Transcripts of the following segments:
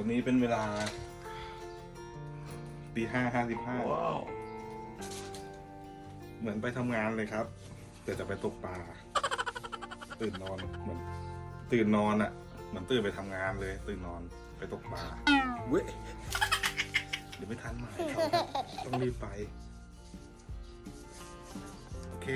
อนนี้เป็นเวลาตีห้าห้าสิบห้าเหมือนไปทำงานเลยครับ แต่จะไปตกปลาตื่นนอนเหมือนตื่นนอนอะ่ะเหมือนตื่นไปทำงานเลย ตื่นนอนไปตกปลาเว้ยเดี๋ยวไม่ทันหมายเขาครับต้องรีบไป โอเค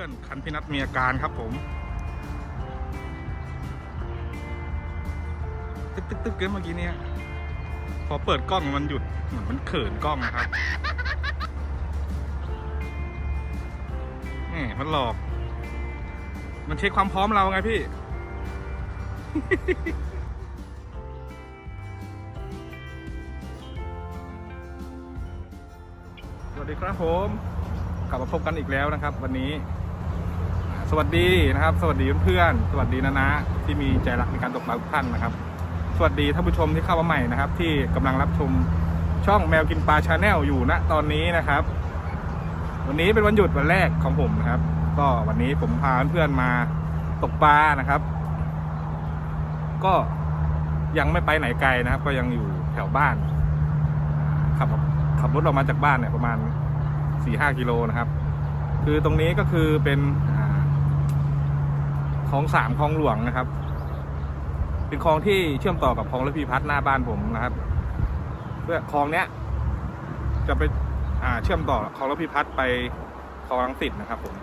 พื่อนคันพี่นัทมีอาการครับผมตึ๊กตึ๊กตึ๊กเกินเมื่อกี้เนี่ยพอเปิดกล้องมันหยุดเหมือนมันเขินกล้องนะครับนี่มันหลอก มันเช็คความพร้อมเราไงพี่สวัสดีครับผม กลับมาพบกันอีกแล้วนะครับ วันนี้ สวัสดีนะครับ สวัสดีเพื่อนๆสวัสดีนะนะที่มีใจรักในการตกปลาทุกท่านนะครับ สวัสดีท่านผู้ชมที่เข้ามาใหม่นะครับ ที่กำลังรับชมช่องแมวกินปลาชาแนลอยู่ณตอนนี้นะครับ วันนี้เป็นวันหยุดวันแรกของผมนะครับ ก็วันนี้ผมพาเพื่อนๆมาตกปลานะครับ ก็ยังไม่ไปไหนไกลนะครับ ก็ยังอยู่แถวบ้านขับขับรถออกมาจากบ้านเนี่ยประมาณสี่ห้ากิโลนะครับ คือตรงนี้ก็คือเป็น คลองสามคลองหลวงนะครับ เป็นคลองที่เชื่อมต่อกับคลองระพีพัฒน์หน้าบ้านผมนะครับ เพื่อคลองเนี้ย จะไปอ่าเชื่อมต่อคลองระพีพัฒน์ไปคลองลังสิตนะครับผม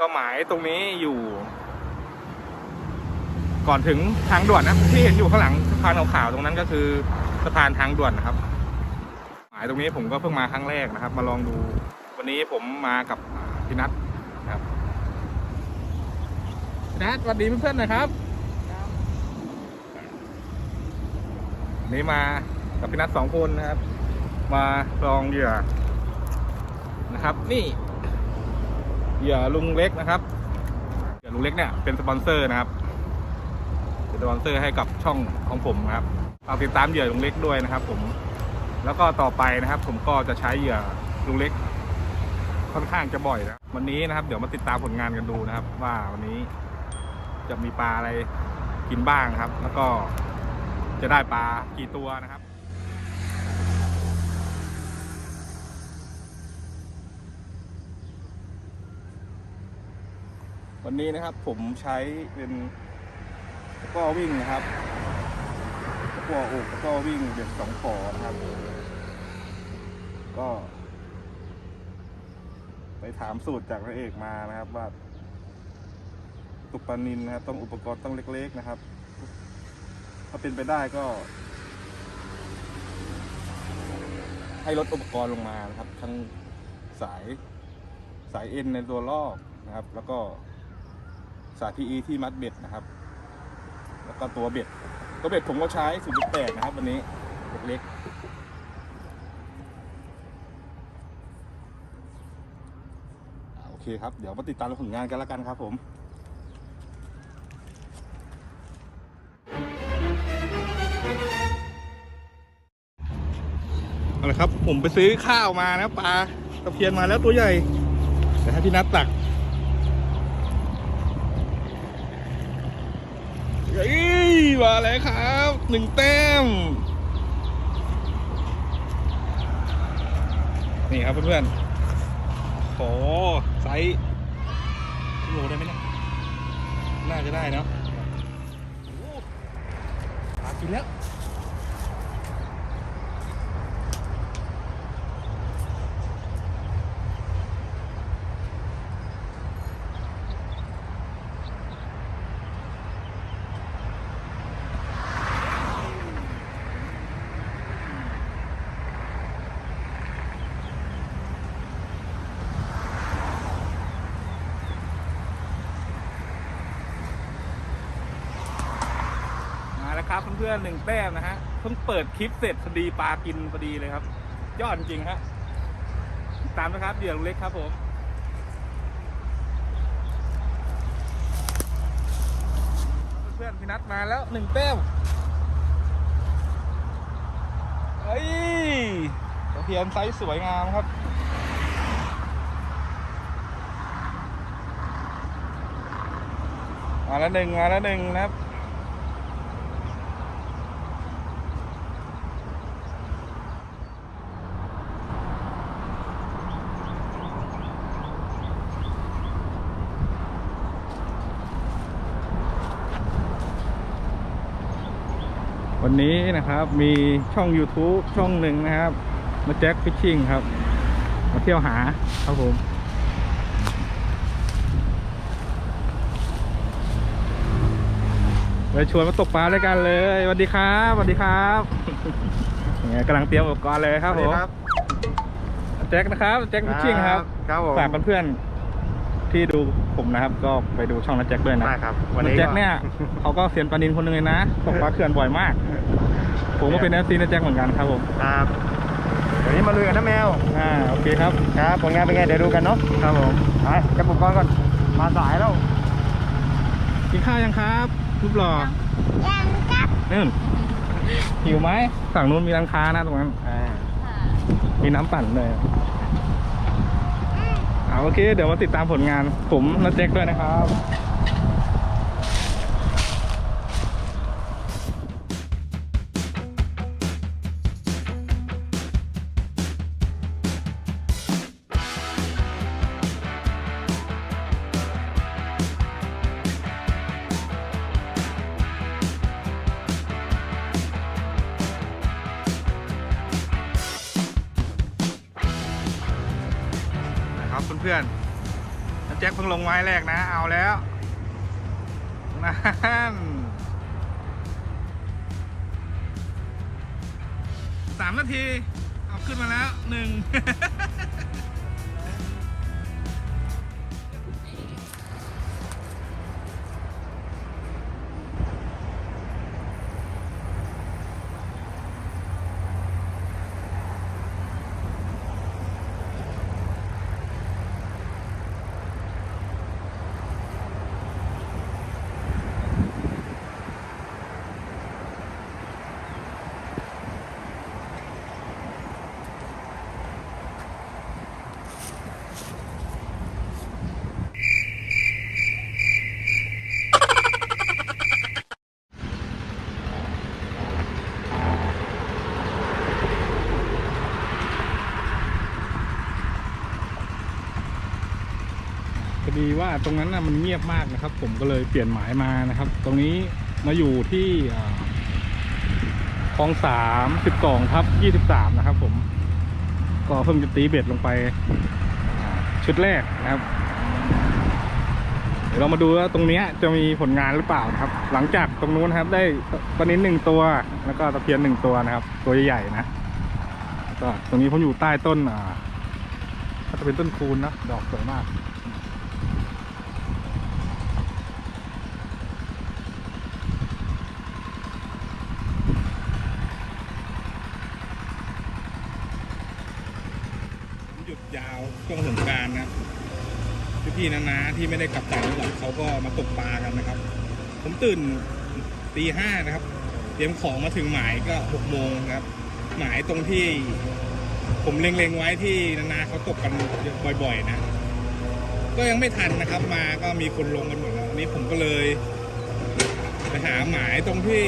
ก็หมายตรงนี้อยู่ ก่อนถึงทางด่วนนะที่เห็นอยู่ข้างหลังสะพานขาวๆตรงนั้นก็คือสะพานทางด่วนนะครับ หมายตรงนี้ผมก็เพิ่งมาครั้งแรกนะครับ มาลองดู วันนี้ผมมากับพี่นัท นัทสวัสดีเพื่อนๆนะครับนนี้มากับพี่นัทสองคนนะครับ มาลองเหยื่อนะครับ นี่เหยื่อลุงเล็กนะครับเหยื่อลุงเล็กเนี่ยเป็นสปอนเซอร์นะครับเป็นสปอนเซอร์ให้กับช่องของผมนะครับฝากติดตามเหยื่อลุงเล็กด้วยนะครับ ผม แล้วก็ต่อไปนะครับ ผมก็จะใช้เหยื่อลุงเล็กค่อนข้างจะบ่อยนะวันนี้นะครับ เดี๋ยวมาติดตามผลงานกันดูนะครับ ว่าวันนี้ จะมีปลาอะไรกินบ้างครับ แล้วก็จะได้ปลากี่ตัวนะครับวันนี้นะครับผมใช้เป็นตะก้อวิ่งนะครับตะกร้ออกตะก้อวิ่งเด็กสองขอนะครับ ก็ ไปถามสูตรจากพระเอกมานะครับว่า ตุกปลานินนะครับ ต้องอุปกรณ์ต้องเล็ก ๆนะครับ ถ้าเป็นไปได้ก็ ให้ลดอุปกรณ์ลงมานะครับ ทั้งสายสายเอ็นในตัวลอกนะครับ แล้วก็สาย PE ที่มัดเบ็ดนะครับ แล้วก็ตัวเบ็ดตัวเบ็ดผมก็ใช้0.8นะครับ วันนี้เล็กๆโอเคครับ เดี๋ยวมาติดตามผลงานกันแล้วกันครับผม เอาละครับ ผมไปซื้อข้าวมานะปลาตะเพียนมาแล้วตัวใหญ่เดี๋ยวให้พี่นัทตักเฮ้ยมาแล้วครับหนึ่งแต้ม นี่ครับเพื่อนๆโหไซส์โลได้ไหมเนี่ยน่าจะได้เนาะโอ้ปลากินแล้ว เพื่อนๆหนึ่งแต้มนะฮะเพิ่งเปิดคลิปเสร็จพอดีปลากินพอดีเลยครับ ยอดจริงฮะตามนะครับเดี๋ยวลงเล็กครับผมเพื่อนพี่นัทมาแล้วหนึ่งแต้มเฮ้ยตะเพียนไซส์สวยงามครับมาแล้วหนึ่งมาแล้วหนึ่งนะครับ นนี้นะครับ มีช่อง YouTube ช่องหนึ่งนะครับ มาแจ็คฟิชชิ่งครับ มาเที่ยวหาครับผมเลยชวนมาตกปลาด้วยกันเลยสวัสดีครับสวัสดีครับเนี่ยกำลังเตรียมอุปกรณ์เลยครับผมแจ็คนะครับแจ็คฟิชชิ่งครับ ครับผมฝากเพื่อนๆที่ดู ผมนะครับ ก็ไปดูช่องนัแจ็คด้วยนะได้ครับวันแจ็คเนี่ยเขาก็เซียนปลานินคนหนึ่งเลยนะตกปลาเขื่อนบ่อยมาก ผมก็เป็นเอฟซีนัแจ็คเหมือนกันครับผมครับวันนี้มาลุยกันนะแมวอ่าโอเคครับครับผลงานเป็นไงเดี๋ยวดูกันเนาะครับผมไปจับอุปกรณ์ก่อนมาสายแล้วกินข้าวยังครับรูปหล่อยังครับนู่นหิวไหมฝั่งนู้นมีร้านค้านะตรงนั้นอ่ามีน้ำปั่นเลย เอาโอเค เดี๋ยวมาติดตามผลงานผมนัแจ็คด้วยนะครับ พื่อนๆแจ็คเพิ่งลงไม้แรกนะ เอาแล้วนั่นสามนาที เอาขึ้นมาแล้วหนึ่ง พอดี ว่าตรงนั้นนะมันเงียบมากนะครับ ผมก็เลยเปลี่ยนหมายมานะครับ ตรงนี้มาอยู่ที่คลองสามสิบสองทับยี่สิบสามนะครับ ผม ก็เพิ่งจะตีเบ็ดลงไป ชุดแรกนะครับ เดี๋ยวเรามาดูว่าตรงนี้จะมีผลงานหรือเปล่านะครับ หลังจากตรงนู้นครับ ได้ปลานินหนึ่งตัว แล้วก็ตะเพียนหนึ่งตัวนะครับ ตัวใหญ่ๆนะก็ตรงนี้ผมอยู่ใต้ต้นอ่าก็จะเป็นต้นคูนนะดอกสวยมาก หยุดยาว ช่วงสงการนะพี่ๆนะๆที่ไม่ได้กลับต่างจังหวัดเขาก็มาตกปลากันนะครับ ผมตื่นตีห้านะครับ เตรียมของมาถึงหมายก็หกโมงนะครับ หมายตรงที่ ผมเล็งๆไว้ที่นาๆเขาตกกันบ่อย ๆ นะ ก็ยังไม่ทันนะครับ มาก็มีคนลงกันหมดแล้วนนี้ผมก็เลยไปหาหมายตรงที่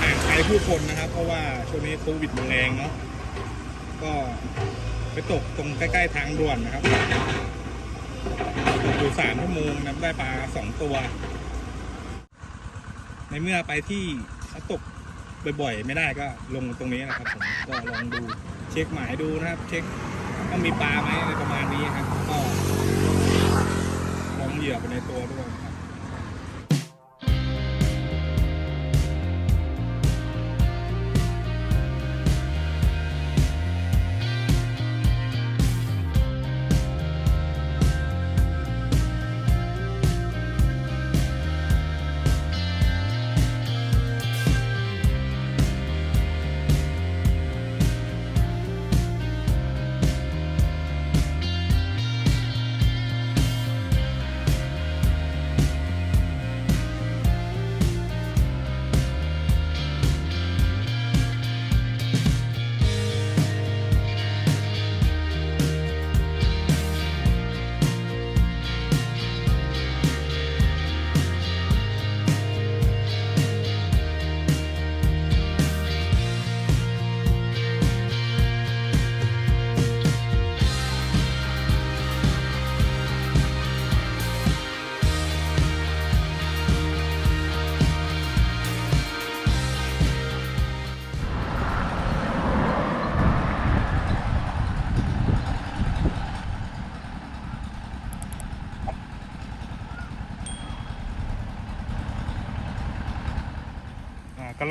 ห่างไกลผู้คนนะครับ เพราะว่าช่วงนี้โควิดมันแรงเนาะก็ ไปตกตรงใกล้ๆทางด่วนนะครับตกอยู่สามชั่วโมงนับได้ปลาสองตัว ในเมื่อไปที่เขาตกบ่อยๆ ไม่ได้ก็ลงตรงนี้นะครับผมก็ลองดูเช็คหมายดูนะครับ เช็คว่ามีปลาไหมอะไรประมาณนี้ครับก็ลองเหยื่อไปในตัวด้วย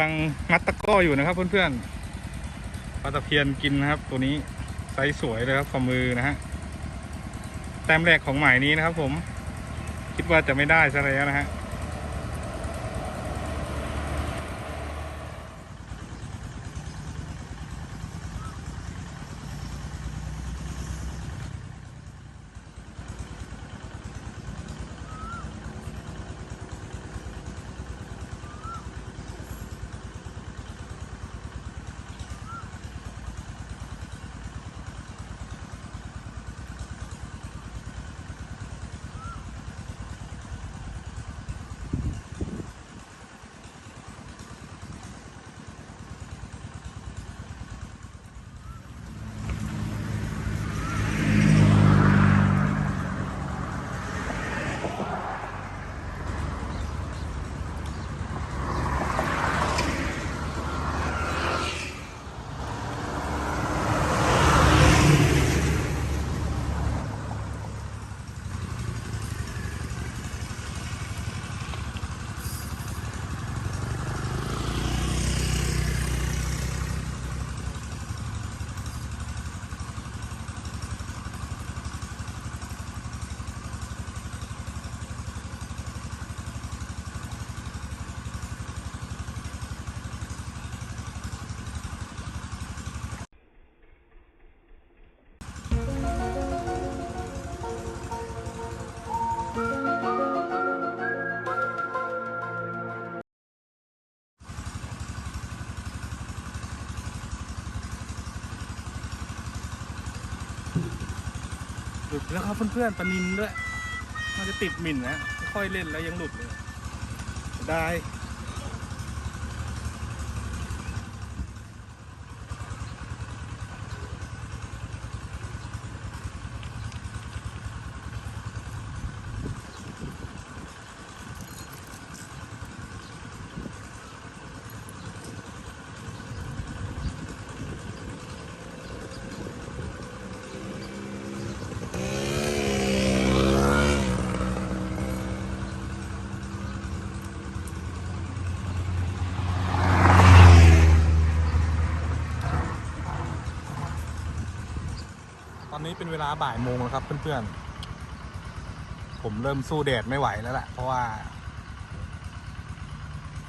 ลังงัดตะก้ออยู่นะครับ เพื่อนๆปลาตะเพียนกินนะครับ ตัวนี้ไซส์สวยเลยครับฝ่ามือนะฮะแต้มแรกของหมายนี้นะครับ ผม คิดว่าจะไม่ได้ซะแล้วนะฮะ หลุดแล้วครับเพื่อนๆปลานินด้วย มันจะติดหมิ่นนะค่อยเล่นแล้วยังหลุดเลยได้ ตอนนี้เป็นเวลาบ่ายโมงแล้วครับเพื่อนๆ ผมเริ่มสู้แดดไม่ไหวแล้วแหละเพราะว่า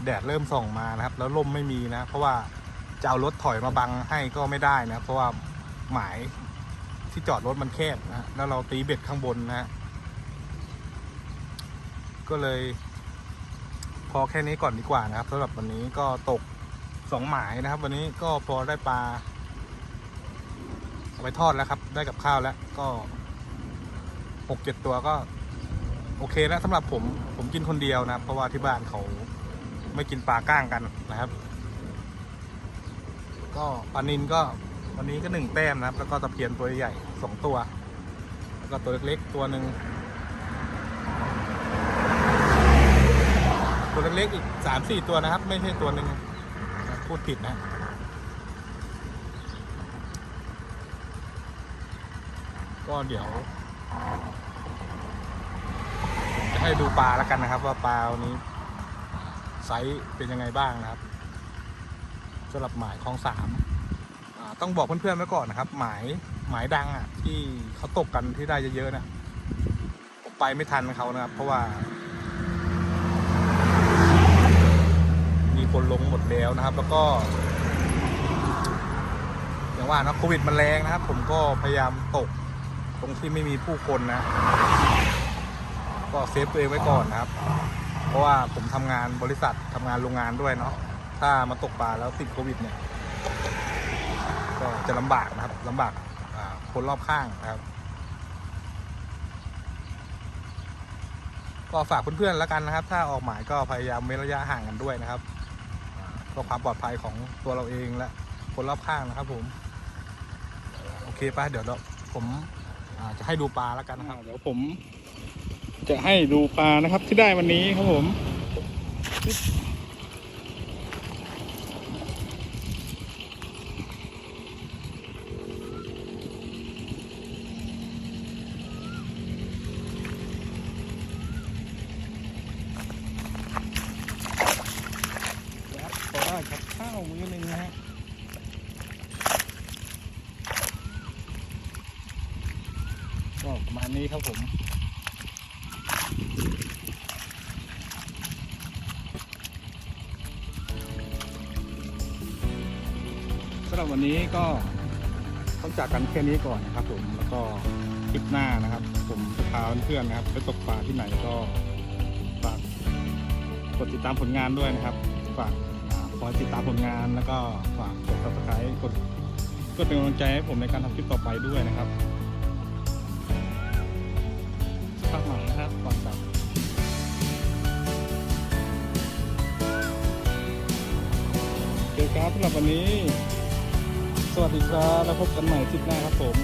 แดดเริ่มส่องมานะครับ แล้วลมไม่มีนะ เพราะว่าจะเอารถถอยมาบังให้ก็ไม่ได้นะ เพราะว่าหมายที่จอดรถมันแคบนะแล้วเราตีเบ็ดข้างบนนะก็เลย พอแค่นี้ก่อนดีกว่านะครับสำหรับวันนี้ก็ตกสองหมายนะครับ วันนี้ก็พอได้ปลา ไปทอดแล้วครับ ได้กับข้าวแล้วก็หกเจ็ดตัวก็ โอเคแล้วสำหรับผมผมกินคนเดียวนะเพราะว่าที่บ้านเขาไม่กินปลาก้างกันนะครับ ก็ปลานินก็วันนี้ก็หนึ่งแต้มนะครับ แล้วก็ตะเพียนตัวใหญ่สองตัว แล้วก็ตัวเล็กๆตัวหนึ่งตัวเล็กๆอีกสามสี่ตัวนะครับ ไม่ใช่ตัวหนึ่งพูดผิดนะ ก็เดี๋ยวจะให้ดูปลาแล้วกันนะครับ ว่าปลาวันนี้ไซส์เป็นยังไงบ้างนะครับสำหรับหมายคลองสามต้องบอกเพื่อนๆไว้ก่อนนะครับ หมายหมายดังอะ ที่เขาตกกันที่ได้เยอะๆนะผมไปไม่ทันเขานะครับ เพราะว่า มีคนลงหมดแล้วนะครับ แล้วก็อย่างว่านะโควิดมันแรงนะครับ ผมก็พยายามตก รงที่ไม่มีผู้คนนะ ก็เซฟตัวเองไว้ก่อนนะครับ เพราะว่าผมทำงานบริษัททำงานโรงงานด้วยเนาะถ้ามาตกปลาแล้วติดโควิดเนี่ย ก็จะลำบากนะครับลำบากคนรอบข้างนะครับ ก็ฝากเพื่อนๆแล้วกันนะครับ ถ้าออกหมายก็พยายามเว้นระยะห่างกันด้วยนะครับเพื่อความปลอดภัยของตัวเราเองและคนรอบข้างนะครับผม โอเคป่ะเดี๋ยวเราผม อ่าจะให้ดูปลาแล้วกันนะครับเดี๋ยวผม จะให้ดูปลานะครับที่ได้วันนี้ครับผม พอได้ ประมาณนี้ครับผมสำหรับวันนี้ก็ต้องจากกันแค่นี้ก่อนนะครับผมแล้วก็คลิปหน้านะครับ ผมจะพาเพื่อนๆนะครับ ไปตกปลาที่ไหนก็ฝากกดติดตามผลงานด้วยนะครับ ฝากคอยติดตามผลงานแล้วก็ฝากกด subscribe กดเพื่อเป็นกำลังใจให้ผมในการทำคลิปต่อไปด้วยนะครับ สำหรับวันนี้ สวัสดีครับ แล้วพบกันใหม่คลิปหน้าครับผม